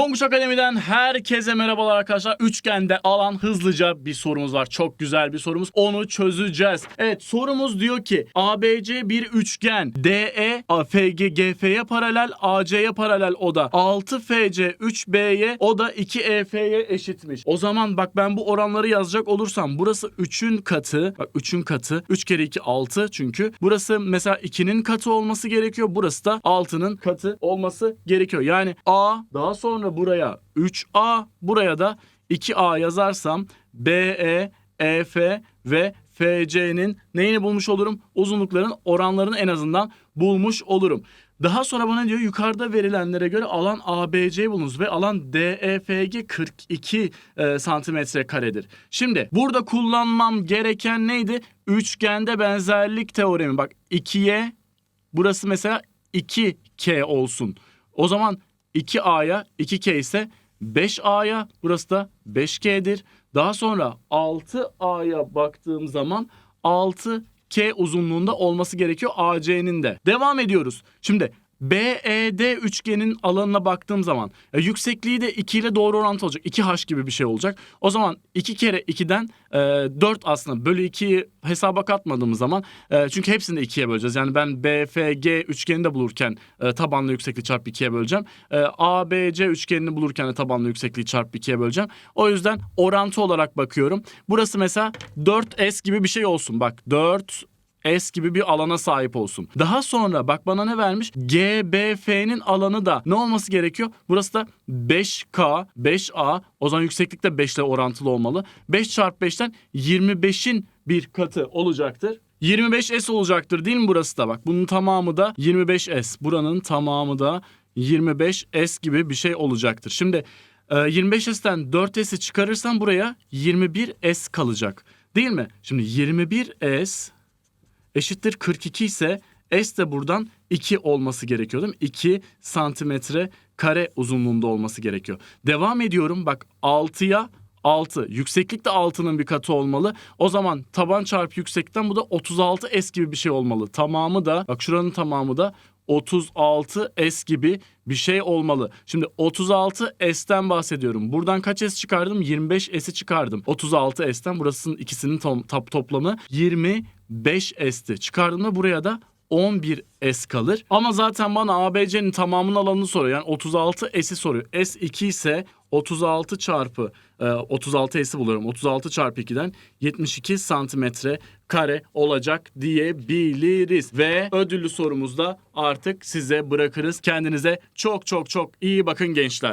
Tonguç Akademi'den herkese merhabalar arkadaşlar. Üçgende alan hızlıca bir sorumuz var. Çok güzel bir sorumuz. Onu çözeceğiz. Evet sorumuz diyor ki ABC bir üçgen. DE FG GF'ye paralel, AC'ye paralel o da 6FC 3B'ye o da 2EF'ye eşitmiş. O zaman bak ben bu oranları yazacak olursam burası 3'ün katı. Bak 3'ün katı. 3 kere 2 6 çünkü. Burası mesela 2'nin katı olması gerekiyor. Burası da 6'nın katı olması gerekiyor. Yani A daha sonra buraya 3A buraya da 2A yazarsam BE, EF ve FC'nin neyini bulmuş olurum? Uzunlukların oranlarını en azından bulmuş olurum. Daha sonra bana diyor yukarıda verilenlere göre alan ABC bulunuz ve alan DEFG 42 e, santimetre karedir. Şimdi burada kullanmam gereken neydi? Üçgende benzerlik teoremi. Bak 2'ye burası mesela 2K olsun. O zaman 2A'ya 2K ise 5A'ya burası da 5K'dir. Daha sonra 6A'ya baktığım zaman 6K uzunluğunda olması gerekiyor AC'nin de. Devam ediyoruz. Şimdi BED üçgenin alanına baktığım zaman e, yüksekliği de 2 ile doğru orantılı olacak. 2H gibi bir şey olacak. O zaman 2 kere 2'den e, 4 aslında bölü 2'yi hesaba katmadığımız zaman e, çünkü hepsini de 2'ye böleceğiz. Yani ben BFG üçgenini de bulurken e, tabanlı yüksekliği çarpı 2'ye böleceğim. E, ABC üçgenini bulurken de tabanlı yüksekliği çarpı 2'ye böleceğim. O yüzden orantı olarak bakıyorum. Burası mesela 4S gibi bir şey olsun. Bak 4 S gibi bir alana sahip olsun. Daha sonra bak bana ne vermiş? GBF'nin alanı da ne olması gerekiyor? Burası da 5K, 5A. O zaman yükseklik de 5 ile orantılı olmalı. 5 çarpı 5'ten 25'in bir katı olacaktır. 25S olacaktır değil mi burası da? Bak bunun tamamı da 25S. Buranın tamamı da 25S gibi bir şey olacaktır. Şimdi e, 25S'ten 4S'i çıkarırsam buraya 21S kalacak. Değil mi? Şimdi 21S eşittir 42 ise S de buradan 2 olması gerekiyor değil mi? 2 santimetre kare uzunluğunda olması gerekiyor. Devam ediyorum bak 6'ya 6. Yükseklik de 6'nın bir katı olmalı. O zaman taban çarpı yüksekten bu da 36 S gibi bir şey olmalı. Tamamı da bak şuranın tamamı da 36 S gibi bir şey olmalı. Şimdi 36 S'ten bahsediyorum. Buradan kaç S çıkardım? 25 S'i çıkardım. 36 S'ten burasının ikisinin to- toplamı 20 5S'ti. Çıkardığımda buraya da 11 S kalır. Ama zaten bana ABC'nin tamamının alanını soruyor. Yani 36 S'i soruyor. S 2 ise 36 çarpı e, 36 S'i buluyorum. 36 çarpı 2'den 72 santimetre kare olacak diyebiliriz. Ve ödüllü sorumuzda artık size bırakırız. Kendinize çok çok çok iyi bakın gençler.